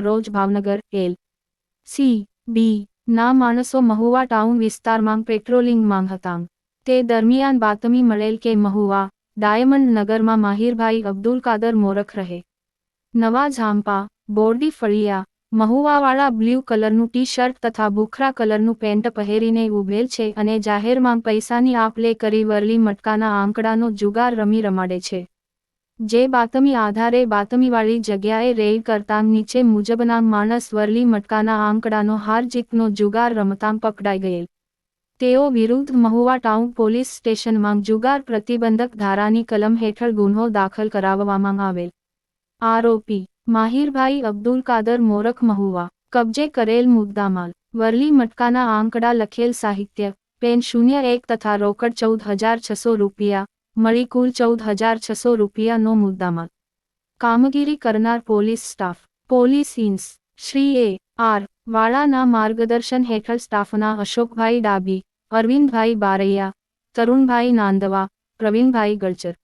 રોજ Bhavnagar, L. C. બી. ના માણસો મહુવા ટાઉન વિસ્તારમાં પેટ્રોલિંગમાં હતા તે દરમિયાન બાતમી મળેલ કે મહુવા ડાયમંડ નગરમાં માહિરભાઈ અબ્દુલ કાદર મોરખ રહે. નવા ઝાંપા, બોરડી ફળિયા, મહુવાવાળા બ્લુ કલરનું ટી શર્ટ તથા ભૂખરા કલરનું પેન્ટ પહેરીને ઉભેલ છે અને જાહેરમાં પૈસાની આપ લે કરી વરલી મટકાના આંકડાનો જુગાર રમી રમાડે છે. જે બાતમી આધારે બાતમીવાળી જગ્યાએ રેડ કરતા નીચે મુજબના માણસ વરલી મટકાના આંકડાનો હાર જીતનો જુગાર રમતા પકડાઈ ગયેલ. તેઓ વિરુદ્ધ મહુવા ટાઉન પોલીસ સ્ટેશનમાં જુગાર પ્રતિબંધક ધારાની કલમ હેઠળ ગુન્હો દાખલ કરાવવામાં આવેલ. આરોપી, માહિરભાઈ અબ્દુલ કાદર મોરખ મહુવા, કબજે કરેલ મુદ્દામાલ, વરલી મટકાના આંકડા લખેલ સાહિત્ય, પેન શૂન્ય એક તથા રોકડ ચૌદ હજાર છસો રૂપિયા મળી કુલ ચૌદ હજાર છસો રૂપિયાનો મુદ્દામાલ. કામગીરી કરનાર પોલીસ સ્ટાફ, પોલીસ ઇન્સ, શ્રી એ, આર, વાળાના માર્ગદર્શન હેઠળ સ્ટાફના અશોકભાઈ ડાબી, અરવિંદભાઈ બારૈયા, તરુણભાઈ નાંદવા, પ્રવીણભાઈ ગળચર.